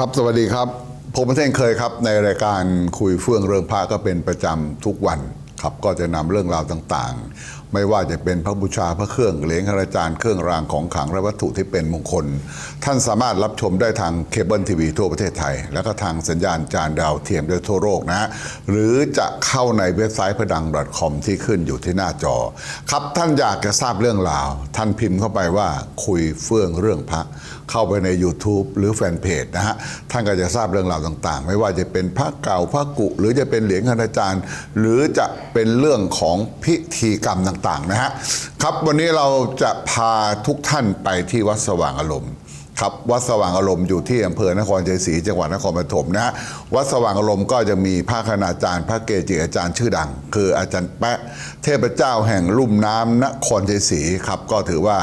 ครับสวัสดีครับ ผมเท่งเคยครับ ในรายการคุยเฟื่องเรื่องพระก็เป็นประจำทุกวันครับก็จะนำเรื่องราวต่างๆ ไม่ว่าจะเป็นพระบูชาพระเครื่องเหรียญขราจารย์เครื่องรางของขลังและวัตถุที่เป็นมงคล ท่านสามารถรับชมได้ทางเคเบิลทีวีทั่วประเทศไทย แล้วก็ทางสัญญาณจานดาวเทียมด้วยทั่วโลกนะฮะหรือจะเข้าในเว็บไซต์พดัง .com ที่ขึ้นอยู่ที่หน้าจอ ครับท่านอยากจะทราบเรื่องราว ท่านพิมพ์เข้าไปว่าคุยเฟื่องเรื่องพระ เข้าไปใน YouTube หรือแฟนเพจนะฮะ ท่านก็จะทราบเรื่องราวต่างๆ ไม่ว่าจะเป็นพระเก่าพระกุ หรือจะเป็นเหรียญคณาจารย์ หรือจะเป็นเรื่องของพิธีกรรมต่างๆนะฮะ ครับวันนี้เราจะพาทุกท่านไปที่วัดสว่างอารมณ์ครับวัดสว่างอารมณ์อยู่ที่อำเภอนครชัยศรีจังหวัดนครปฐมนะฮะวัดสว่างอารมณ์ก็จะมีพระคณาจารย์ พระเกจิอาจารย์ชื่อดัง คืออาจารย์แปะเทพเจ้าแห่งลุ่มน้ำนครชัยศรีครับก็ถือว่า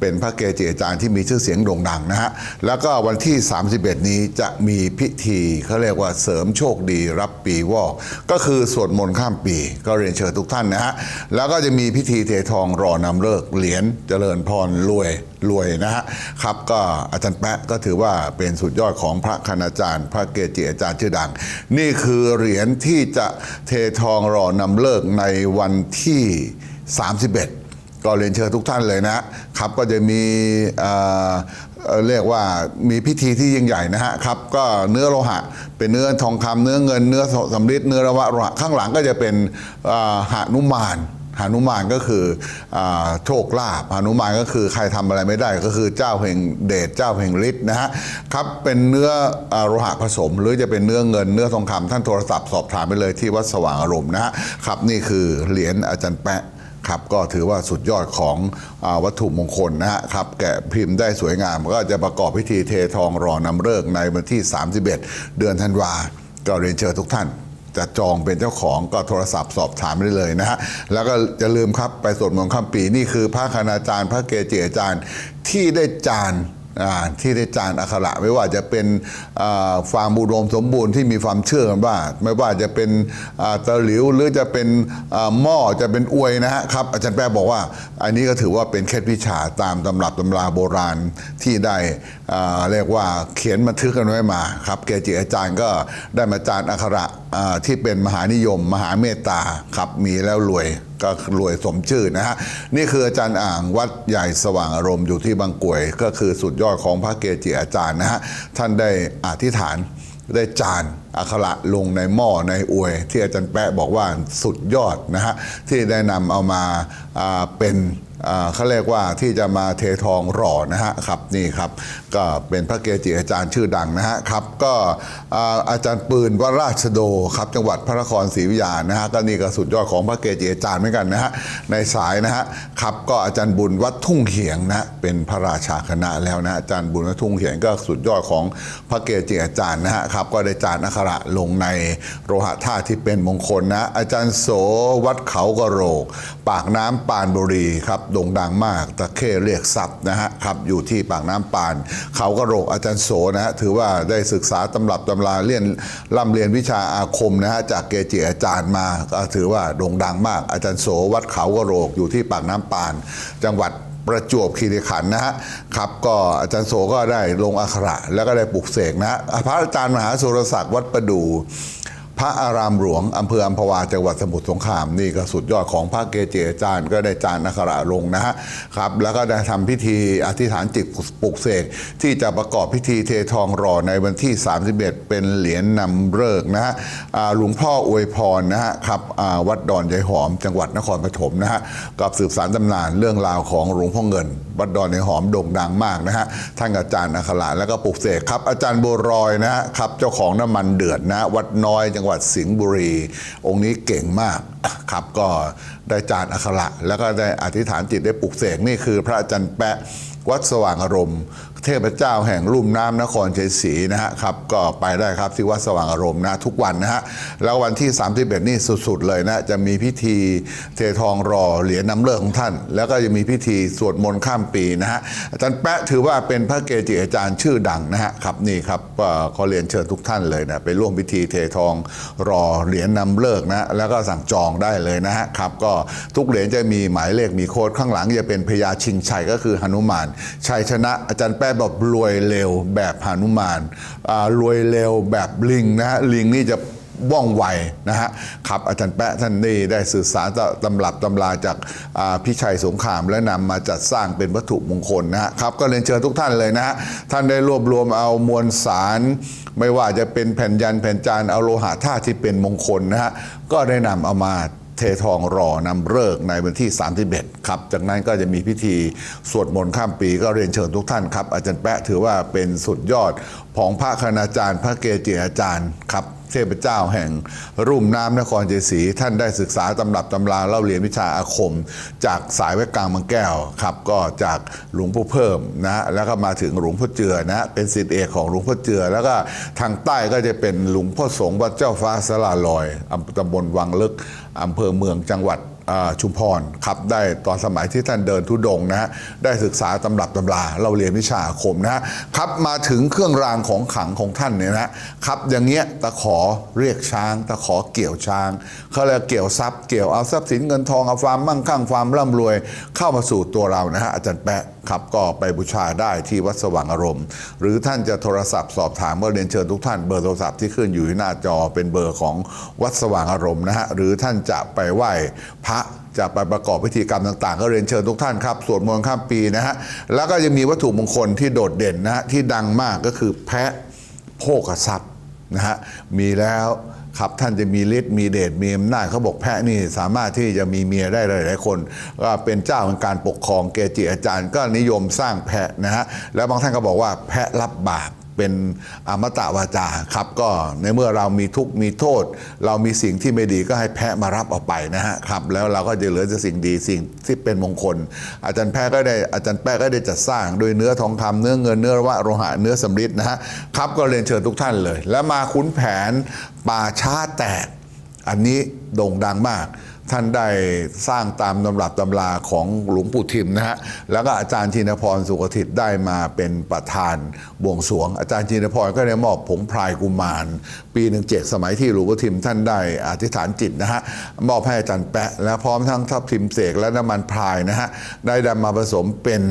เป็นพระเกจิอาจารย์ที่มีชื่อเสียงโด่งดังนะฮะ แล้วก็วันที่ 31 นี้จะมีพิธีเขาเรียกว่าเสริมโชคดีรับปีวอก ก็คือสวดมนต์ข้ามปี ก็เรียนเชิญทุกท่านนะฮะ แล้วก็จะมีพิธีเททองรอนำเลิกเหรียญเจริญพรรวยรวยนะฮะครับก็อาจารย์แปะก็ถือว่าเป็นสุดยอดของพระคณาจารย์ พระเกจิอาจารย์ชื่อดัง นี่คือเหรียญที่จะเททองรอนำเลิกในวันที่ 31 ก็เรียนเชิญทุกท่านเลยนะครับก็จะมีเเรียกว่ามีพิธีที่ยิ่งใหญ่นะฮะครับก็เนื้อโลหะ เป็นเนื้อทองคำเนื้อเงินเนื้อสำริดเนื้อระวะโลหะข้างหลังก็จะเป็นเอ่อหนุมานหานุมานก็คืออโชคลาภหานุมานก็คือใครทำอะไรไม่ได้ก็คือเจ้าแห่งเดชเจ้าแห่งฤทธิ์นะฮะครับเป็นเนื้อโลหะผสม หรือจะเป็นเนื้อเงินเนื้อทองคำท่านโทรศัพท์สอบถามไปเลยที่วัดสว่างอารมณ์นะฮะครับนี่คือเหรียญอาจารย์แปะ ครับก็ถือว่าสุดยอดของอวัตถุมงคลนะฮะครับแกะพิมพ์ได้สวยงาม ก็จะประกอบพิธีเททองรอนำเลิกในวันที่ 31 เดือนธันวาก็เรียนเชิญทุกท่านจะจองเป็นเจ้าของก็โทรศัพท์สอบถามได้เลยนะฮะ แล้วก็จะลืมครับไปสวดมนต์ข้ามปีนี่คือพระคณาจารย์ พระเกจิอาจารย์ที่ได้จาน ที่ได้จานอักขระไม่ว่าจะเป็นอ่าฟาร์มบุดมสมบูรณ์ที่มีความเชื่อกันว่า ไม่ว่าจะเป็นตะหลิวหรือจะเป็นหม้อจะเป็นอวยนะฮะครับอาจารย์แป๊ะบอกว่า อันนี้ก็ถือว่าเป็นเคล็ดวิชาตามตำรับตำราโบราณที่ได้เรียกว่าเขียนบันทึกกันไว้มาครับเกจิอาจารย์ก็ได้มาจานอักขระที่เป็นมหานิยม มหาเมตตาครับมีแล้วรวย ก็รวยสมชื่อนะฮะนี่คืออาจารย์อ่างวัดใหญ่สว่างอารมณ์อยู่ที่บางกวย ก็คือสุดยอดของพระเกจิอาจารย์นะฮะท่านได้อธิษฐานได้จานอัคระลงในหม้อในอวย ที่อาจารย์แปะบอกว่าสุดยอดนะฮะที่ได้นำเอามาเป็นเขาเรียกว่าที่จะมาเททองหล่อนะฮะครับนี่ครับก็เป็นพระเกจิอาจารย์ชื่อดังนะฮะครับก็อาจารย์ปืนวราชโดครับจังหวัดพระนครศรีอยุธยานะฮะก็นี่ก็สุดยอดของพระเกจิอาจารย์เหมือนกันนะฮะในสายนะฮะครับก็อาจารย์บุญวัดทุ่งเขียงนะเป็นพระราชาคณะแล้วนะอาจารย์บุญวัดทุ่งเขียงก็สุดยอดของพระเกจิอาจารย์นะฮะครับก็ได้จานอักขระลงในโลหะธาตุที่เป็นมงคลนะอาจารย์โสวัดเขากระโรก ปากน้ำปานบุรีครับโด่งดังมากตะเข้เรียกทรัพย์นะฮะครับอยู่ที่ปากน้ำปาน เขากระโรกอาจารย์โสนะฮะถือว่าได้ศึกษาตำรับตำราเรียนร่ำเรียนวิชาอาคมนะฮะจากเกจิอาจารย์มาก็ถือว่าโด่งดังมาก อาจารย์โสวัดเขากระโรกอยู่ที่ปากน้ำปาน จังหวัดประจวบคีรีขันธ์นะฮะครับก็อาจารย์โสก็ได้ลงอักขระแล้วก็ได้ปลุกเสกนะฮะพระอาจารย์มหาสุรศักดิ์วัดประดู พระอารามหลวงอำเภออัมพวาจังหวัดสมุทรสงครามนี่ก็สุดยอดของพระเกจิอาจารย์ก็ได้จานอักระลงนะฮะครับแล้วก็ได้ทำพิธีอธิษฐานจิตปลุกเสกที่จะประกอบพิธีเททองรอในวันที่ 31 เป็นเหรียญนำเลิกนะฮะหลวงพ่ออวยพรนะฮะครับวัดดอนยายหอม จังหวัดนครปฐมนะฮะกับสืบสารตำนานเรื่องราวของหลวงพ่อเงิน วัดดอนยายหอมโด่งดังมากนะฮะท่านอาจารย์อักขระแล้วก็ปลุกเสกครับอาจารย์บัวรอยนะฮะครับเจ้าของน้ำมันเดือดนะวัดน้อยจังหวัดสิงห์บุรี องค์นี้เก่งมากครับก็ได้จานอัคระ แล้วก็ได้อธิษฐานจิตได้ปลุกเสกนี่คือพระอาจารย์แปะวัดสว่างอารมณ์ เทพเจ้าแห่งลุ่มน้ำนครชัยศรีนะฮะครับก็ไปได้ครับที่วัดสว่างอารมณ์นะทุกวันนะฮะแล้ววันที่ 31 นี่สุดๆเลยนะจะมีพิธีเททองรอเหรียญน้ำเลิกของท่าน แล้วก็จะมีพิธีสวดมนต์ข้ามปีนะฮะอาจารย์แปะถือว่าเป็นพระเกจิอาจารย์ชื่อดังนะฮะครับนี่ครับขอเรียนเชิญทุกท่านเลยนะไปร่วมพิธีเททองรอเหรียญนำเลิกนะแล้วก็สั่งจองได้เลยนะฮะครับก็ทุกเหรียญจะมีหมายเลขมีโค้ดข้างหลังจะเป็นพญาชิงชัยก็คือหนุมานชัยชนะอาจารย์แปะแบบรวยเร็วแบบหานุมานรวยเร็วแบบลิงนะฮะลิงนี่จะว่องไวนะฮะครับอาจารย์แปะท่านนี่ได้สื่อสารตำรับตำราจากอ่าพิชัยสงคราม และนำมาจัดสร้างเป็นวัตถุมงคลนะฮะครับก็เรียนเชิญทุกท่านเลยนะฮะท่านได้รวบรวมเอามวลสาร ไม่ว่าจะเป็นแผ่นยันแผ่นจานเอาโลหะธาตุที่เป็นมงคลนะฮะก็ได้นำเอามา เททองรอนำเลิกในวันที่ 31 ครับ จากนั้นก็จะมีพิธีสวดมนต์ข้ามปีก็เรียนเชิญทุกท่านครับ อาจารย์แปะถือว่าเป็นสุดยอดของพระคณาจารย์ พระเกจิอาจารย์ครับ เทพเจ้าแห่งรุ่มน้ำนครเจสี ท่านได้ศึกษาตำรับตำราเล่าเรียนวิชาอาคม จากสายไว้กลางบางแก้วครับก็จากหลวงพ่อเพิ่มนะแล้วก็มาถึงหลวงพ่อเจือนะเป็นศิษย์เอกของหลวงพ่อเจือ แล้วก็ทางใต้ก็จะเป็นหลวงพ่อสงฆ์วัดเจ้าฟ้าสลาลอยอำตำบลวังลึกอำเภอเมืองจังหวัด ชุมพรครับได้ตอนสมัยที่ท่านเดินทุดงนะฮะได้ศึกษาตำรับตำราเราเรียนวิชาอาคมนะฮะครับมาถึงเครื่องรางของขลังของท่านเนี่ยนะฮะครับอย่างเงี้ยตะขอเรียกช้างตะขอเกี่ยวช้างเขาเรียกเกี่ยวทรัพย์เกี่ยวเอาทรัพย์สินเงินทองเอาความมั่งคั่งความร่ำรวย เข้ามาสู่ตัวเรานะฮะอาจารย์แปะครับก็ไปบูชาได้ที่วัดสว่างอารมณ์ หรือท่านจะโทรศัพท์สอบถามก็เรียนเชิญทุกท่านเบอร์โทรศัพท์ที่ขึ้นอยู่ที่หน้าจอเป็นเบอร์ของวัดสว่างอารมณ์นะฮะหรือท่านจะไปไหว้พระ จะไปประกอบพิธีกรรมต่าง ๆ ก็เรียนเชิญทุกท่านครับ สวดมนต์ข้ามปีนะฮะ แล้วก็ยังมีวัตถุมงคลที่โดดเด่นนะฮะ ที่ดังมากก็คือแพะโภคทรัพย์นะฮะ มีแล้วครับท่านจะมีฤทธิ์มีเดชมีอำนาจเขาบอกแพะนี่สามารถที่จะมีเมียได้หลาย ๆ คนก็เป็นเจ้าของการปกครองเกจิอาจารย์ ก็นิยมสร้างแพะนะฮะแล้วบางท่านก็บอกว่าแพะรับบาป เป็นอมตะวาจาครับ ก็ในเมื่อเรามีทุกข์มีโทษ เรามีสิ่งที่ไม่ดีก็ให้แพะมารับออกไปนะฮะครับ แล้วเราก็จะเหลือแต่สิ่งดีสิ่งที่เป็นมงคล อาจารย์แพะก็ได้อาจารย์แปะก็ได้จัดสร้างโดยเนื้อทองคำเนื้อเงินเนื้อวะโลหะเนื้อสำริดนะฮะครับก็เรียนเชิญทุกท่านเลย แล้วมาคุ้นแผนป่าช้าแตกอันนี้โด่งดังมาก ท่านได้สร้างตามตำรับตำราของหลวงปู่ทิมนะฮะ แล้วก็อาจารย์ชินพรสุขทิตได้มาเป็นประธานบวงสรวง อาจารย์ชินพรก็ได้มอบผงพรายกุมาร ปีหนึ่งเจ็ดสมัยที่หลวงปู่ทิมท่านได้อธิษฐานจิตนะฮะ มอบให้อาจารย์แปะ และพร้อมทั้งทับทิมเสกและน้ำมันพรายนะฮะ ได้นำมาผสมเป็น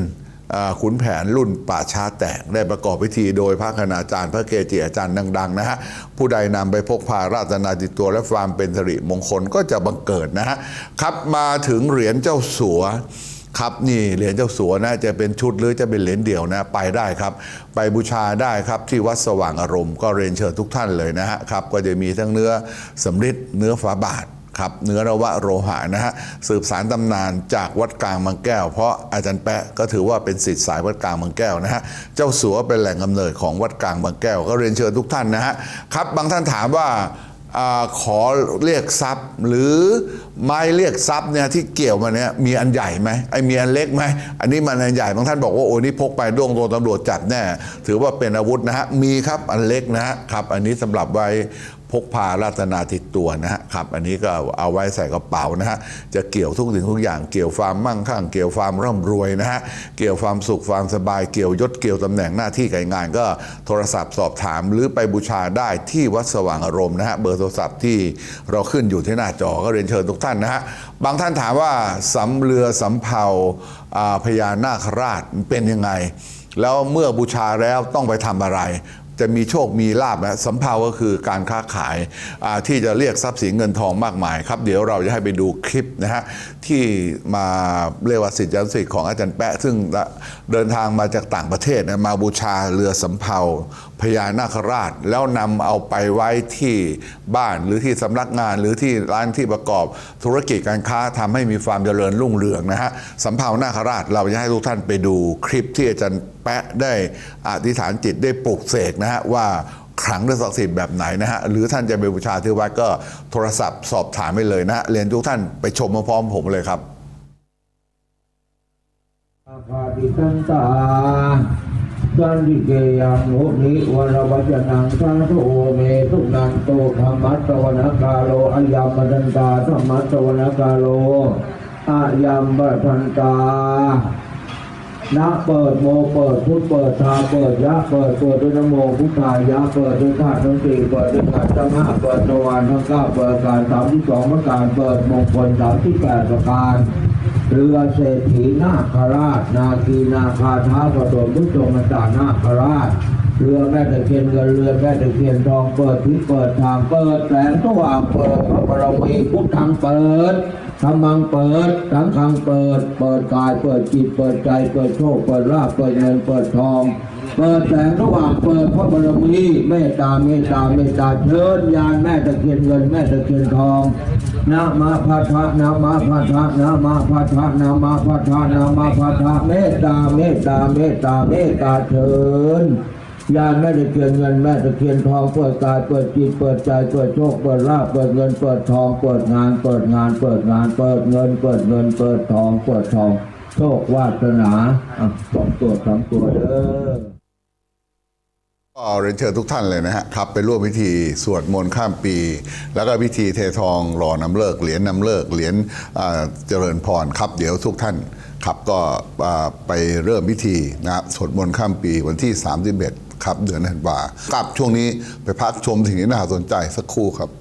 ขุนแผนรุ่นป่าช้าแตกได้ประกอบพิธีโดยพระคณาจารย์พระเกจิอาจารย์ดังๆนะฮะผู้ใดนำไปพกพาราชนาติดตัวและความเป็นสิริมงคลก็จะบังเกิดนะฮะครับมาถึงเหรียญเจ้าสัวครับนี่เหรียญเจ้าสัวนะจะเป็นชุดหรือจะเป็นเหรียญเดี่ยวนะไปได้ครับ ไปบูชาได้ครับที่วัดสว่างอารมณ์ก็เรียนเชิญทุกท่านเลยนะฮะครับก็จะมีทั้งเนื้อสำริดเนื้อฝาบาท ครับเนื้อระวะโรหะนะฮะสืบสารตำนานจากวัดกลางบางแก้ว เพราะอาจารย์แปะก็ถือว่าเป็นศิษย์สายวัดกลางบางแก้วนะฮะเจ้าสัวเป็นแหล่งกำเนิดของวัดกลางบางแก้ว ก็เรียนเชิญทุกท่านนะฮะครับบางท่านถามว่าอขอเรียกทรัพย์ หรือไม้เรียกทรัพย์เนี่ยที่เกี่ยวมาเนี่ยมีอันใหญ่ไหมไอ้มีอันเล็กไหมอันนี้มันอันใหญ่บางท่านบอกว่าโอ้นี่พกไปด้วงโดนตำรวจจับแน่ ถือว่าเป็นอาวุธนะฮะมีครับอันเล็กนะฮะครับ อันนี้สำหรับไว้ พกพาราตนาติดตัวนะฮะครับ อันนี้ก็เอาไว้ใส่กระเป๋านะฮะจะเกี่ยวทุกสิ่งทุกอย่างเกี่ยวความมั่งคั่ง เกี่ยวความร่ำรวยนะฮะเกี่ยวความสุขความสบายเกี่ยวยศเกี่ยวตำแหน่งหน้าที่การงาน ก็โทรศัพท์สอบถามหรือไปบูชาได้ที่วัดสว่างอารมณ์นะฮะเบอร์โทรศัพท์ที่เราขึ้นอยู่ที่หน้าจอก็เรียนเชิญทุกท่านนะฮะบางท่านถามว่าสำเรือสำเภาอ่าพญานาคราชเป็นยังไงแล้วเมื่อบูชาแล้วต้องไปทำอะไร จะมีโชคมีลาบนะสำเภาก็คือการค้าขายที่จะเรียกทรัพย์สินเงินทองมากมายครับ เดี๋ยวเราจะให้ไปดูคลิปนะฮะที่มาเรียกว่าสิทธิยสิทธิ์ของอาจารย์แปะ ซึ่งเดินทางมาจากต่างประเทศนะมาบูชาเรือสำเภาพญานาคราช แล้วนำเอาไปไว้ที่บ้านหรือที่สำนักงานหรือที่ร้านที่ประกอบธุรกิจการค้าทำให้มีความเจริญรุ่งเรืองนะฮะสำเภานาคราชเราจะให้ทุกท่านไปดูคลิปที่อาจารย์แปะได้อธิษฐานจิตได้ปลุกเสกนะฮะว่าขลังและศักดิ์สิทธิ์แบบไหนนะฮะ หรือท่านจะไปบูชาที่วัดก็โทรศัพท์สอบถามไปเลยนะฮะ เรียนทุกท่านไปชมมาพร้อมผมเลยครับอาคติตันตาสันติเกยังโหนิวรวัจนังสาโทเมสุนันโตธรรมัตวนกาโลอายามันตาธรรมัตวนกาโลอายามบันตา นะเปิดโมเปิดพุทธเปิดทาเปิดยะเปิดเปิดด้วยนโมพุทธายะเปิดด้วยธาตุทั้งสี่เปิดด้วยขันธ์ทั้งห้าเปิดตะวันทั้งเก้าเปิดการสามที่สองประการเปิดมงคลสามที่แปดประการเรือเศรษฐีนาคราช นาคีนาคาท้าประดมทุจงอาจานาคราชเรือแม่ตะเคียนเงินเรือแม่ตะเคียนทองเปิดที่เปิดทางเปิดแสงสว่างเปิดพระบรมีพุทธังเปิด ธรรมังเปิด สังฆังเปิด เปิดกาย เปิดจิต เปิดใจ เปิดโชค เปิดลาภเปิดเงิน เปิดทอง เปิดแสงสว่างเปิดพระบรมีเมตตา เมตตา เมตตาเชิญยานแม่ตะเคียนเงิน แม่ตะเคียนทองนะมาพัทธะนะมาพัทธะนะมาพัทธะนะมาพัทธะนะมาพัทธะเมตตา เมตตา เมตตา เมตตาเชิญ ยานแม่ตะเคียนเงินแม่ตะเคียนทองเปิดกายเปิดจิตเปิดใจเปิดโชคเปิดลาภเปิดเงินเปิดทองเปิดงานเปิดงานเปิดงานเปิดเงินเปิดเงินเปิดทองเปิดทองโชควาสนาสองตัวสามตัวเด้อก็เรียนเชิญทุกท่านเลยนะฮะครับไปร่วมพิธีสวดมนต์ข้ามปี แล้วก็พิธีเททองหล่อนำเลิกเหรียญนำเลิกเหรียญเจริญพรครับเดี๋ยวทุกท่านครับก็ไปเริ่มพิธีนะสวดมนต์ข้ามปีวันที่ 31 ครับเดือนธันวากลับช่วงนี้ไปพักชมสิ่งที่น่าสนใจสักครู่ครับ